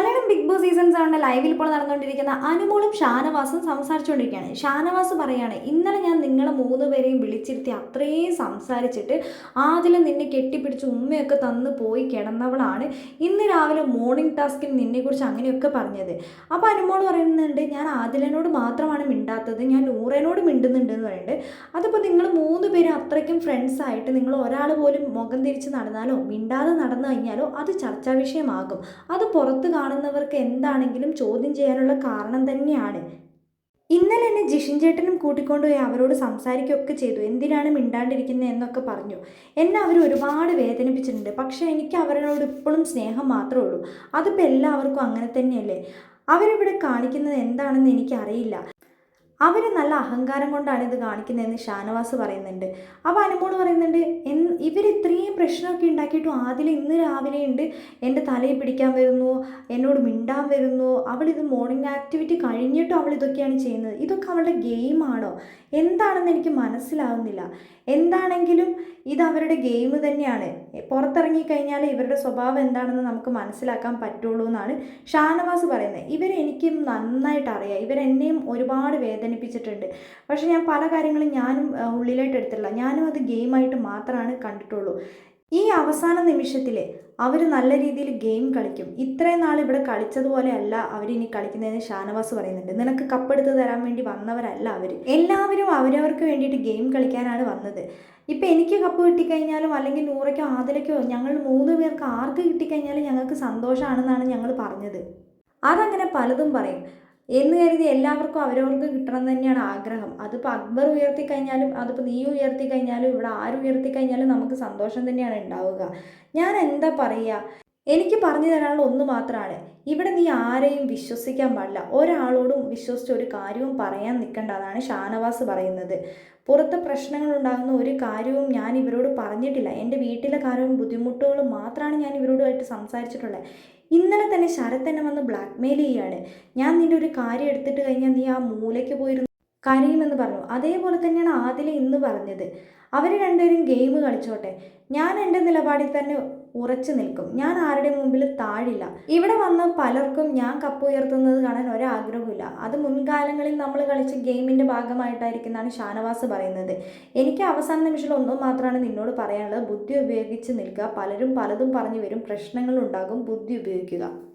Malayalam big boss season സെവന്റെ ലൈവിൽ ഇപ്പോൾ നടന്നുകൊണ്ടിരിക്കുന്ന അനുമോളും ഷാനവാസും സംസാരിച്ചുകൊണ്ടിരിക്കുകയാണ്. ഷാനവാസ് പറയുകയാണ് ഇന്നലെ ഞാൻ നിങ്ങളെ മൂന്ന് പേരെയും വിളിച്ചിരുത്തി അത്രയും സംസാരിച്ചിട്ട് ആദ്യം നിന്നെ കെട്ടിപ്പിടിച്ച് ഉമ്മയൊക്കെ തന്ന് പോയി കിടന്നവളാണ്. ഇന്ന് രാവിലെ മോർണിംഗ് ടാസ്കിൽ നിന്നെക്കുറിച്ച് അങ്ങനെയൊക്കെ പറഞ്ഞത്. അപ്പോൾ അനുമോൾ പറയുന്നുണ്ട് ഞാൻ ആദിലനോട് മാത്രമാണ് മിണ്ടാത്തത്. ഞാൻ നൂറേനോട് മിണ്ടുന്നുണ്ട് എന്ന് പറയുന്നുണ്ട്. അതിപ്പോൾ നിങ്ങൾ മൂന്ന് പേരും അത്രയ്ക്കും ഫ്രണ്ട്സ് ആയിട്ട് നിങ്ങൾ ഒരാൾ പോലും മുഖം തിരിച്ച് നടന്നാലോ മിണ്ടാതെ നടന്നു കഴിഞ്ഞാലോ അത് ചർച്ചാ വിഷയമാകും. അത് പുറത്ത് കാണുന്നവർക്ക് എന്താണെങ്കിലും ചോദ്യം ചെയ്യാനുള്ള കാരണം തന്നെയാണ്. ഇന്നലെ എന്നെ ജിഷിൻ ചേട്ടനും കൂട്ടിക്കൊണ്ടുപോയി അവരോട് സംസാരിക്കുകയൊക്കെ ചെയ്തു. എന്തിനാണ് മിണ്ടാണ്ടിരിക്കുന്നത് എന്നൊക്കെ പറഞ്ഞു. എന്നെ അവർ ഒരുപാട് വേദനിപ്പിച്ചിട്ടുണ്ട്. പക്ഷേ എനിക്ക് അവരോട് ഇപ്പോഴും സ്നേഹം മാത്രമേ ഉള്ളൂ. അതിപ്പോൾ എല്ലാവർക്കും അങ്ങനെ തന്നെയല്ലേ? അവരിവിടെ കാണിക്കുന്നത് എന്താണെന്ന് എനിക്കറിയില്ല. അവർ നല്ല അഹങ്കാരം കൊണ്ടാണ് ഇത് കാണിക്കുന്നതെന്ന് ഷാനവാസ് പറയുന്നുണ്ട്. അപ്പോൾ അനുമോൾ പറയുന്നുണ്ട് എൻ ഇവർ ഇത്രയും പ്രശ്നമൊക്കെ ഉണ്ടാക്കിയിട്ടും ആദ്യം ഇന്ന് രാവിലെ ഉണ്ട് എന്റെ തലയിൽ പിടിക്കാൻ വരുന്നു എന്നോട് മിണ്ടാൻ വരുന്നു അവൾ ഇത് മോർണിംഗ് ആക്ടിവിറ്റി കഴിഞ്ഞിട്ടും അവൾ ഇതൊക്കെയാണ് ചെയ്യുന്നത്. ഇതൊക്കെ അവളുടെ ഗെയിമാണോ എന്താണെന്ന് എനിക്ക് മനസ്സിലാവുന്നില്ല. എന്താണെങ്കിലും ഇത് അവരുടെ ഗെയിം തന്നെയാണ്. പുറത്തിറങ്ങി കഴിഞ്ഞാൽ ഇവരുടെ സ്വഭാവം എന്താണെന്ന് നമുക്ക് മനസ്സിലാക്കാൻ പറ്റുള്ളൂ എന്നാണ് ഷാനവാസ് പറയുന്നത്. ഇവരെനിക്കും നന്നായിട്ട് അറിയാം. ഇവരെന്നെയും ഒരുപാട് വേദനിപ്പിച്ചിട്ടുണ്ട് പക്ഷേ ഞാൻ പല കാര്യങ്ങളും ഞാനും ഉള്ളിലായിട്ട് എടുത്തിട്ടില്ല. ഞാനും അത് ഗെയിമായിട്ട് മാത്രമാണ് കണ്ടിട്ടുള്ളൂ. ഈ അവസാന നിമിഷത്തിൽ അവർ നല്ല രീതിയിൽ ഗെയിം കളിക്കും. ഇത്രയും നാൾ ഇവിടെ കളിച്ചതുപോലെ അല്ല അവരിനി കളിക്കുന്നതെന്ന് ഷാനവാസ് പറയുന്നുണ്ട്. നിനക്ക് കപ്പെടുത്ത് തരാൻ വേണ്ടി വന്നവരല്ല അവർ എല്ലാവരും അവരവർക്ക് വേണ്ടിയിട്ട് ഗെയിം കളിക്കാനാണ് വന്നത്. ഇപ്പം എനിക്ക് കപ്പ് കിട്ടിക്കഴിഞ്ഞാലും അല്ലെങ്കിൽ നൂറയ്ക്കോ ആതിലയ്ക്കോ ഞങ്ങൾ മൂന്ന് പേർക്ക് ആർക്ക് കിട്ടിക്കഴിഞ്ഞാലും ഞങ്ങൾക്ക് സന്തോഷമാണെന്നാണ് ഞങ്ങൾ പറഞ്ഞത്. അതങ്ങനെ പലതും പറയും. എന്ന് കരുതി എല്ലാവർക്കും അവരവർക്ക് കിട്ടണം തന്നെയാണ് ആഗ്രഹം. അതിപ്പോൾ അക്ബർ ഉയർത്തി കഴിഞ്ഞാലും അതിപ്പോൾ നീ ഉയർത്തി കഴിഞ്ഞാലും ഇവിടെ ആര് ഉയർത്തി കഴിഞ്ഞാലും നമുക്ക് സന്തോഷം തന്നെയാണ് ഉണ്ടാവുക. ഞാൻ എന്താ പറയുക എനിക്ക് പറഞ്ഞു തരാനുള്ള ഒന്ന് മാത്രമാണ്. ഇവിടെ നീ ആരെയും വിശ്വസിക്കാൻ പാടില്ല. ഒരാളോടും വിശ്വസിച്ച് ഒരു കാര്യവും പറയാൻ നിൽക്കേണ്ട അതാണ് ഷാനവാസ് പറയുന്നത്. പുറത്ത് പ്രശ്നങ്ങൾ ഉണ്ടാകുന്ന ഒരു കാര്യവും ഞാൻ ഇവരോട് പറഞ്ഞിട്ടില്ല. എന്റെ വീട്ടിലെ കാര്യവും ബുദ്ധിമുട്ടുകളും മാത്രമാണ് ഞാൻ ഇവരോടുമായിട്ട് സംസാരിച്ചിട്ടുള്ളത്. ഇന്നലെ തന്നെ ശരത് തന്നെ വന്ന് ബ്ലാക്ക് മെയിൽ ചെയ്യാണ്. ഞാൻ നിന്റെ ഒരു കാര്യം എടുത്തിട്ട് കഴിഞ്ഞാൽ നീ ആ മൂലയ്ക്ക് പോയിരുന്നു കരയുമെന്ന് പറഞ്ഞു. അതേപോലെ തന്നെയാണ് ആദില ഇന്ന് പറഞ്ഞത്. അവർ രണ്ടുപേരും ഗെയിം കളിച്ചോട്ടെ. ഞാൻ എന്റെ നിലപാടിൽ തന്നെ ഉറച്ചു നിൽക്കും. ഞാൻ ആരുടെ മുമ്പിൽ താഴില്ല. ഇവിടെ വന്ന പലർക്കും ഞാൻ കപ്പ് ഉയർത്തുന്നത് കാണാൻ ഒരാഗ്രഹമില്ല അത് മുൻകാലങ്ങളിൽ നമ്മൾ കളിച്ച ഗെയിമിന്റെ ഭാഗമായിട്ടായിരിക്കുന്നതാണ് ഷാനവാസ് പറയുന്നത്. എനിക്ക് അവസാന നിമിഷത്തിൽ ഒന്നും മാത്രമാണ് നിന്നോട് പറയാനുള്ളത്. ബുദ്ധി ഉപയോഗിച്ച് നിൽക്കുക. പലരും പലതും പറഞ്ഞു വരും. പ്രശ്നങ്ങൾ ഉണ്ടാകും. ബുദ്ധി ഉപയോഗിക്കുക.